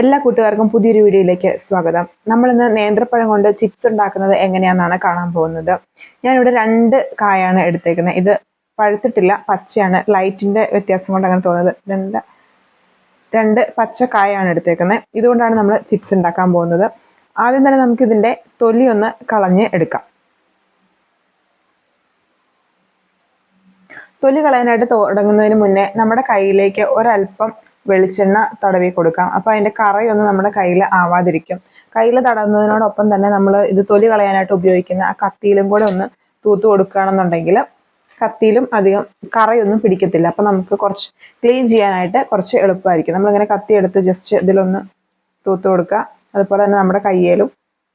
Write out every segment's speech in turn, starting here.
എല്ലാ കൂട്ടുകാർക്കും പുതിയൊരു വീഡിയോയിലേക്ക് സ്വാഗതം. നമ്മൾ ഇന്ന് നേന്ത്രപ്പഴം കൊണ്ട് ചിപ്സ് ഉണ്ടാക്കുന്നത് എങ്ങനെയാണെന്നാണ് കാണാൻ പോകുന്നത്. ഞാനിവിടെ രണ്ട് കായാണ് എടുത്തേക്കുന്നത്. ഇത് പഴുത്തിട്ടില്ല പച്ചയാണ്. ലൈറ്റിന്റെ വ്യത്യാസം കൊണ്ട് അങ്ങനെ തോന്നുന്നത്. രണ്ട് രണ്ട് പച്ച കായാണ് എടുത്തേക്കുന്നത്. ഇതുകൊണ്ടാണ് നമ്മൾ ചിപ്സ് ഉണ്ടാക്കാൻ പോകുന്നത്. ആദ്യം തന്നെ നമുക്ക് ഇതിന്റെ തൊലി ഒന്ന് കളഞ്ഞ് എടുക്കാം. തൊലി കളയാനായിട്ട് തുടങ്ങുന്നതിന് മുന്നേ നമ്മുടെ കയ്യിലേക്ക് ഒരല്പം വെളിച്ചെണ്ണ തടവി കൊടുക്കാം. അപ്പോൾ അതിന്റെ കറയൊന്നും നമ്മുടെ കയ്യിൽ ആവാതിരിക്കും. കയ്യിൽ തടവുന്നതിനോടൊപ്പം തന്നെ നമ്മൾ ഇത് തൊലി കളയാനായിട്ട് ഉപയോഗിക്കുന്ന ആ കത്തിയിലും കൂടെ ഒന്ന് തൂത്ത് കൊടുക്കുകയാണെന്നുണ്ടെങ്കിൽ കത്തിയിലും അധികം കറയൊന്നും പിടിക്കത്തില്ല. അപ്പം നമുക്ക് കുറച്ച് ക്ലീൻ ചെയ്യാനായിട്ട് കുറച്ച് എളുപ്പമായിരിക്കും. നമ്മളിങ്ങനെ കത്തി എടുത്ത് ജസ്റ്റ് ഇതിലൊന്ന് തൂത്ത് കൊടുക്കുക. അതുപോലെ തന്നെ നമ്മുടെ കയ്യിലും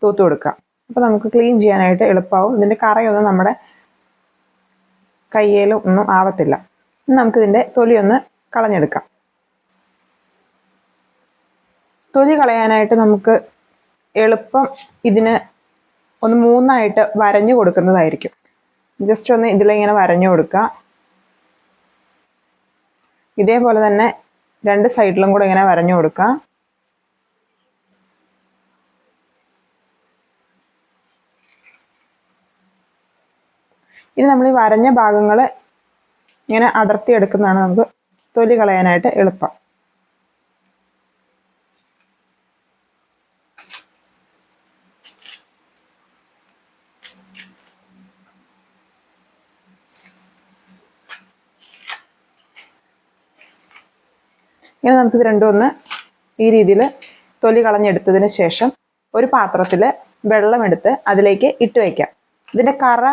തൂത്ത് കൊടുക്കുക. അപ്പോൾ നമുക്ക് ക്ലീൻ ചെയ്യാനായിട്ട് എളുപ്പമാവും ഇതിന്റെ കറയൊന്നും നമ്മുടെ കയ്യിലും ഒന്നും ആവത്തില്ല. നമുക്കിതിന്റെ തൊലിയൊന്ന് കളഞ്ഞെടുക്കാം. തൊലി കളയാനായിട്ട് നമുക്ക് എളുപ്പം ഇതിന് ഒന്ന് മൂന്നായിട്ട് വരഞ്ഞു കൊടുക്കുന്നതായിരിക്കും. ജസ്റ്റ് ഒന്ന് ഇതിലിങ്ങനെ വരഞ്ഞു കൊടുക്കുക. ഇതേപോലെ തന്നെ രണ്ട് സൈഡിലും കൂടെ ഇങ്ങനെ വരഞ്ഞു കൊടുക്കുക. ഇനി നമ്മൾ ഈ വരഞ്ഞ ഭാഗങ്ങൾ ഇങ്ങനെ അടർത്തി എടുക്കുന്നതാണ് നമുക്ക് തൊലി കളയാനായിട്ട് എളുപ്പം. ഇങ്ങനെ നമുക്കിത് രണ്ടും ഒന്ന് ഈ രീതിയിൽ തൊലി കളഞ്ഞെടുത്തതിന് ശേഷം ഒരു പാത്രത്തിൽ വെള്ളമെടുത്ത് അതിലേക്ക് ഇട്ട് വയ്ക്കാം ഇതിന്റെ കറ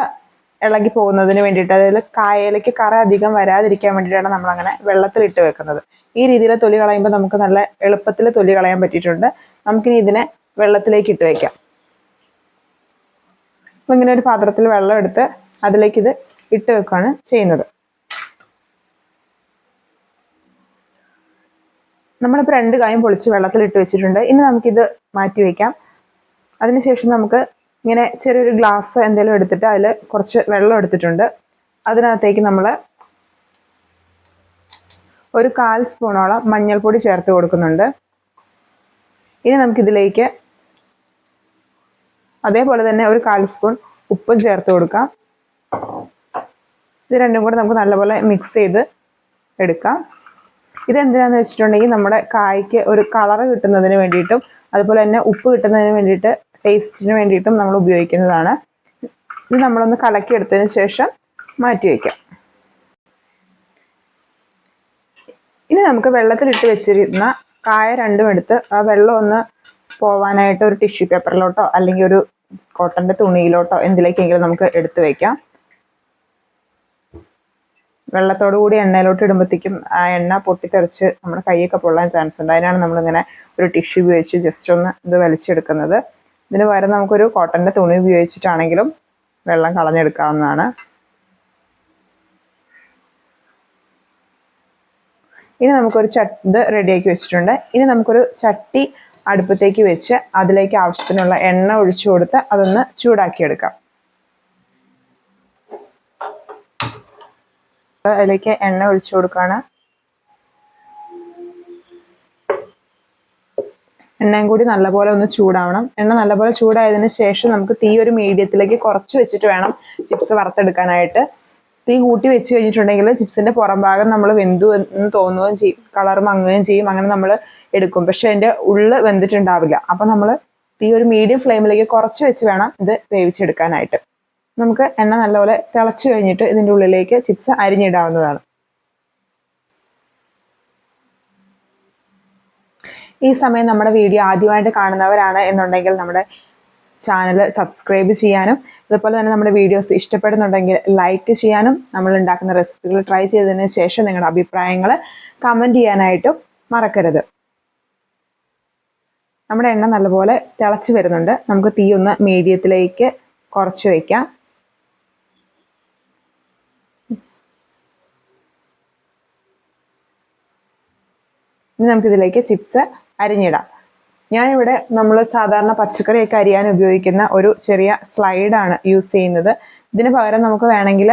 ഇളകി പോകുന്നതിന് വേണ്ടിയിട്ട് അതിൽ കായലേക്ക് കറ അധികം വരാതിരിക്കാൻ വേണ്ടിയിട്ടാണ് വെള്ളത്തിൽ ഇട്ട് വെക്കുന്നത്. ഈ രീതിയിൽ തൊലി കളയുമ്പോൾ നമുക്ക് നല്ല എളുപ്പത്തിൽ തൊലി കളയാൻ പറ്റിയിട്ടുണ്ട്. നമുക്കിനി ഇതിനെ വെള്ളത്തിലേക്ക് ഇട്ട് വയ്ക്കാം അപ്പോൾ ഇങ്ങനെ ഒരു പാത്രത്തിൽ വെള്ളം എടുത്ത് അതിലേക്ക് ഇത് ഇട്ട് വെക്കുകയാണ് ചെയ്യുന്നത്. നമ്മളിപ്പോൾ രണ്ട് കായും പൊളിച്ച് വെള്ളത്തിലിട്ട് വെച്ചിട്ടുണ്ട്. ഇനി നമുക്കിത് മാറ്റി വയ്ക്കാം അതിനുശേഷം നമുക്ക് ഇങ്ങനെ ചെറിയൊരു ഗ്ലാസ് എന്തെങ്കിലും എടുത്തിട്ട് അതിൽ കുറച്ച് വെള്ളം എടുത്തിട്ടുണ്ട്. അതിനകത്തേക്ക് നമ്മൾ ഒരു കാൽ സ്പൂണോളം മഞ്ഞൾപ്പൊടി ചേർത്ത് കൊടുക്കുന്നുണ്ട്. ഇനി നമുക്കിതിലേക്ക് അതേപോലെ തന്നെ ഒരു കാൽ സ്പൂൺ ഉപ്പും ചേർത്ത് കൊടുക്കാം. ഇത് രണ്ടും കൂടെ നമുക്ക് നല്ലപോലെ മിക്സ് ചെയ്ത് എടുക്കാം. ഇതെന്തിനാന്ന് വെച്ചിട്ടുണ്ടെങ്കിൽ നമ്മുടെ കായ്ക്ക് ഒരു കളറ് കിട്ടുന്നതിന് വേണ്ടിയിട്ടും അതുപോലെ തന്നെ ഉപ്പ് കിട്ടുന്നതിന് വേണ്ടിയിട്ട് ടേസ്റ്റിന് വേണ്ടിയിട്ടും നമ്മൾ ഉപയോഗിക്കുന്നതാണ്. ഇത് നമ്മളൊന്ന് കലക്കിയെടുത്തതിന് ശേഷം മാറ്റി വയ്ക്കാം ഇനി നമുക്ക് വെള്ളത്തിലിട്ട് വെച്ചിരുന്ന കായ രണ്ടും എടുത്ത് ആ വെള്ളം ഒന്ന് പോവാനായിട്ട് ഒരു ടിഷ്യൂ പേപ്പറിലോട്ടോ അല്ലെങ്കിൽ ഒരു കോട്ടന്റെ തുണിയിലോട്ടോ എന്തിലേക്കെങ്കിലും നമുക്ക് എടുത്തു വയ്ക്കാം വെള്ളത്തോടു കൂടി എണ്ണയിലോട്ട് ഇടുമ്പോഴത്തേക്കും ആ എണ്ണ പൊട്ടിത്തെറിച്ച് നമ്മുടെ കൈയൊക്കെ പൊള്ളാൻ ചാൻസ് ഉണ്ട്. അതിനാണ് നമ്മളിങ്ങനെ ഒരു ടിഷ്യൂ ഉപയോഗിച്ച് ജസ്റ്റ് ഒന്ന് ഇത് വലിച്ചെടുക്കുന്നത്. ഇതിന് പകരം നമുക്കൊരു കോട്ടന്റെ തുണി ഉപയോഗിച്ചിട്ടാണെങ്കിലും വെള്ളം കളഞ്ഞെടുക്കാവുന്നതാണ്. ഇനി നമുക്കൊരു ചട്ട് ഇത് റെഡിയാക്കി വെച്ചിട്ടുണ്ട്. ഇനി നമുക്കൊരു ചട്ടി അടുപ്പത്തേക്ക് വെച്ച് അതിലേക്ക് ആവശ്യത്തിനുള്ള എണ്ണ ഒഴിച്ചു കൊടുത്ത് അതൊന്ന് ചൂടാക്കിയെടുക്കാം. അതിലേക്ക് എണ്ണ ഒഴിച്ചു കൊടുക്കുകയാണ് എണ്ണയും കൂടി നല്ലപോലെ ഒന്ന് ചൂടാവണം. എണ്ണ നല്ലപോലെ ചൂടായതിനു ശേഷം നമുക്ക് തീ ഒരു മീഡിയത്തിലേക്ക് കുറച്ച് വെച്ചിട്ട് വേണം ചിപ്സ് വറുത്തെടുക്കാനായിട്ട്. തീ കൂട്ടി വെച്ച് കഴിഞ്ഞിട്ടുണ്ടെങ്കിൽ ചിപ്സിന്റെ പുറം ഭാഗം നമ്മൾ വെന്തു എന്ന് തോന്നുകയും ചെയ്യും. കളർ മങ്ങുകയും ചെയ്യും. അങ്ങനെ നമ്മൾ എടുക്കും. പക്ഷെ അതിന്റെ ഉള്ള് വെന്തിട്ടുണ്ടാവില്ല. അപ്പം നമ്മൾ തീ ഒരു മീഡിയം ഫ്ലെയിമിലേക്ക് കുറച്ച് വെച്ച് വേണം ഇത് വേവിച്ചെടുക്കാനായിട്ട്. നമുക്ക് എണ്ണ നല്ലപോലെ തിളച്ചു കഴിഞ്ഞിട്ട് ഇതിന്റെ ഉള്ളിലേക്ക് ചിപ്സ് അരിഞ്ഞിടാവുന്നതാണ്. ഈ സമയം നമ്മുടെ വീഡിയോ ആദ്യമായിട്ട് കാണുന്നവരാണ് എന്നുണ്ടെങ്കിൽ നമ്മുടെ ചാനൽ സബ്സ്ക്രൈബ് ചെയ്യാനും അതുപോലെ തന്നെ നമ്മുടെ വീഡിയോസ് ഇഷ്ടപ്പെടുന്നുണ്ടെങ്കിൽ ലൈക്ക് ചെയ്യാനും നമ്മൾ ഉണ്ടാക്കുന്ന റെസിപ്പികൾ ട്രൈ ചെയ്തതിന് ശേഷം നിങ്ങളുടെ അഭിപ്രായങ്ങൾ കമന്റ് ചെയ്യാനായിട്ടും മറക്കരുത്. നമ്മുടെ എണ്ണ നല്ലപോലെ തിളച്ച് വരുന്നുണ്ട്. നമുക്ക് തീ ഒന്ന് മീഡിയത്തിലേക്ക് കുറച്ച് വയ്ക്കാം ഇനി നമുക്കിതിലേക്ക് ചിപ്സ് അരിഞ്ഞിടാം. ഞാനിവിടെ നമ്മൾ സാധാരണ പച്ചക്കറിയൊക്കെ അരിയാൻ ഉപയോഗിക്കുന്ന ഒരു ചെറിയ സ്ലൈഡാണ് യൂസ് ചെയ്യുന്നത്. ഇതിന് പകരം നമുക്ക് വേണമെങ്കിൽ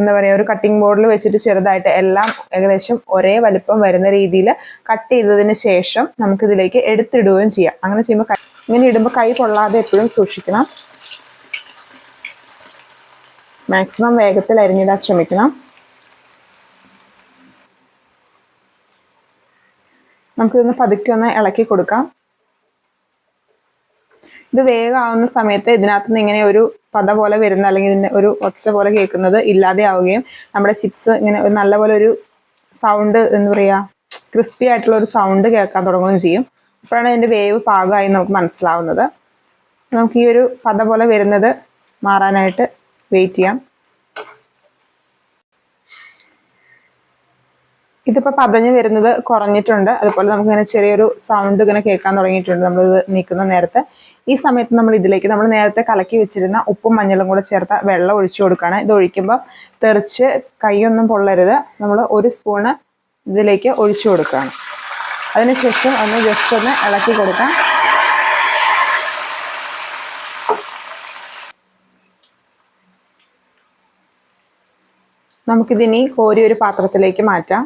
എന്താ പറയുക ഒരു കട്ടിംഗ് ബോർഡിൽ വെച്ചിട്ട് ചെറുതായിട്ട് എല്ലാം ഏകദേശം ഒരേ വലിപ്പം വരുന്ന രീതിയിൽ കട്ട് ചെയ്തതിന് ശേഷം നമുക്കിതിലേക്ക് എടുത്തിടുകയും ചെയ്യാം. അങ്ങനെ ചെയ്യുമ്പോൾ ഇങ്ങനെ ഇടുമ്പോൾ കൈ കൊള്ളാതെ എപ്പോഴും സൂക്ഷിക്കണം. മാക്സിമം വേഗത്തിൽ അരിഞ്ഞിടാൻ ശ്രമിക്കണം. നമുക്കിതൊന്ന് പതുക്കെ ഒന്ന് ഇളക്കി കൊടുക്കാം. ഇത് വേഗമാവുന്ന സമയത്ത് ഇതിനകത്ത് നിന്ന് ഇങ്ങനെ ഒരു പത പോലെ വരുന്ന അല്ലെങ്കിൽ ഇതിന്റെ ഒരു ഒച്ച പോലെ കേൾക്കുന്നത് ഇല്ലാതെ ആവുകയും നമ്മുടെ ചിപ്സ് ഇങ്ങനെ ഒരു നല്ലപോലെ ഒരു സൗണ്ട് എന്ന് പറയുക ക്രിസ്പി ആയിട്ടുള്ള ഒരു സൗണ്ട് കേൾക്കാൻ തുടങ്ങുകയും ചെയ്യും. അപ്പോഴാണ് ഇതിന്റെ വേവ് പാകമായി നമുക്ക് മനസ്സിലാവുന്നത്. നമുക്ക് ഈ ഒരു പത പോലെ വരുന്നത് മാറാനായിട്ട് വെയിറ്റ് ചെയ്യാം. ഇതിപ്പോൾ പതഞ്ഞ് വരുന്നത് കുറഞ്ഞിട്ടുണ്ട്. അതുപോലെ നമുക്ക് ഇങ്ങനെ ചെറിയൊരു സൗണ്ട് ഇങ്ങനെ കേൾക്കാൻ തുടങ്ങിയിട്ടുണ്ട്. നമ്മളിത് നീക്കുന്ന നേരത്തെ. ഈ സമയത്ത് നമ്മൾ ഇതിലേക്ക് നമ്മൾ നേരത്തെ കലക്കി വെച്ചിരുന്ന ഉപ്പും മഞ്ഞളും കൂടെ ചേർത്ത വെള്ളം ഒഴിച്ചു കൊടുക്കുകയാണ്. ഇത് ഒഴിക്കുമ്പോൾ തെറിച്ച് കൈയൊന്നും പൊള്ളരുത്. നമ്മൾ ഒരു സ്പൂണ് ഇതിലേക്ക് ഒഴിച്ചു കൊടുക്കുകയാണ്. അതിനുശേഷം ഒന്ന് ജസ്റ്റ് ഒന്ന് ഇളക്കി കൊടുക്കാം. നമുക്കിതിനി കോരി ഒരു പാത്രത്തിലേക്ക് മാറ്റാം.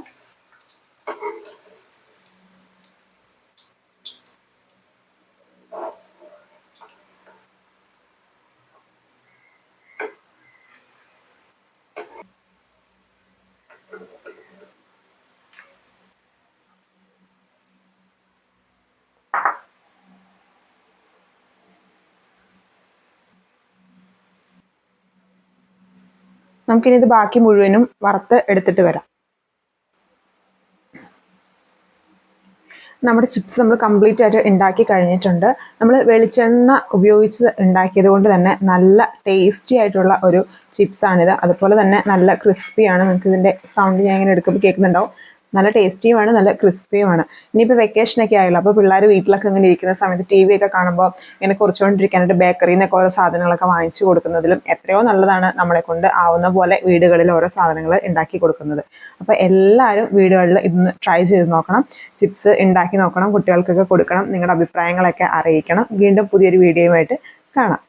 നമുക്കിനി ഇത് ബാക്കി മുഴുവനും വറുത്ത് എടുത്തിട്ട് വരാം. നമ്മുടെ ചിപ്സ് നമ്മൾ കംപ്ലീറ്റ് ആയിട്ട് ഉണ്ടാക്കി കഴിഞ്ഞിട്ടുണ്ട്. നമ്മൾ വെളിച്ചെണ്ണ ഉപയോഗിച്ച് ഉണ്ടാക്കിയത് കൊണ്ട് തന്നെ നല്ല ടേസ്റ്റി ആയിട്ടുള്ള ഒരു ചിപ്സാണിത് അതുപോലെ തന്നെ നല്ല ക്രിസ്പിയാണ് നിങ്ങൾക്ക് ഇതിന്റെ സൗണ്ട് ഞാൻ ഇങ്ങനെ എടുക്കുമ്പോൾ കേൾക്കുന്നുണ്ടാവും. നല്ല ടേസ്റ്റിയുമാണ് നല്ല ക്രിസ്പിയുമാണ്. ഇനിയിപ്പോൾ വെക്കേഷനൊക്കെ ആയല്ലോ അപ്പോൾ പിള്ളേർ വീട്ടിലൊക്കെ ഇങ്ങനെ ഇരിക്കുന്ന സമയത്ത് ടി വി ഒക്കെ കാണുമ്പോൾ ഇങ്ങനെ കുറച്ചുകൊണ്ടിരിക്കാനായിട്ട് ബേക്കറിയിൽ നിന്നൊക്കെ ഓരോ സാധനങ്ങളൊക്കെ വാങ്ങിച്ചു കൊടുക്കുന്നതിലും എത്രയോ നല്ലതാണ് നമ്മളെ കൊണ്ട് ആവുന്ന പോലെ വീടുകളിൽ ഓരോ സാധനങ്ങൾ ഉണ്ടാക്കി കൊടുക്കുന്നത്. അപ്പോൾ എല്ലാവരും വീടുകളിൽ ഇന്ന് ട്രൈ ചെയ്ത് നോക്കണം ചിപ്സ് ഉണ്ടാക്കി നോക്കണം കുട്ടികൾക്കൊക്കെ കൊടുക്കണം നിങ്ങളുടെ അഭിപ്രായങ്ങളൊക്കെ അറിയിക്കണം. വീണ്ടും പുതിയൊരു വീഡിയോയുമായിട്ട് കാണാം.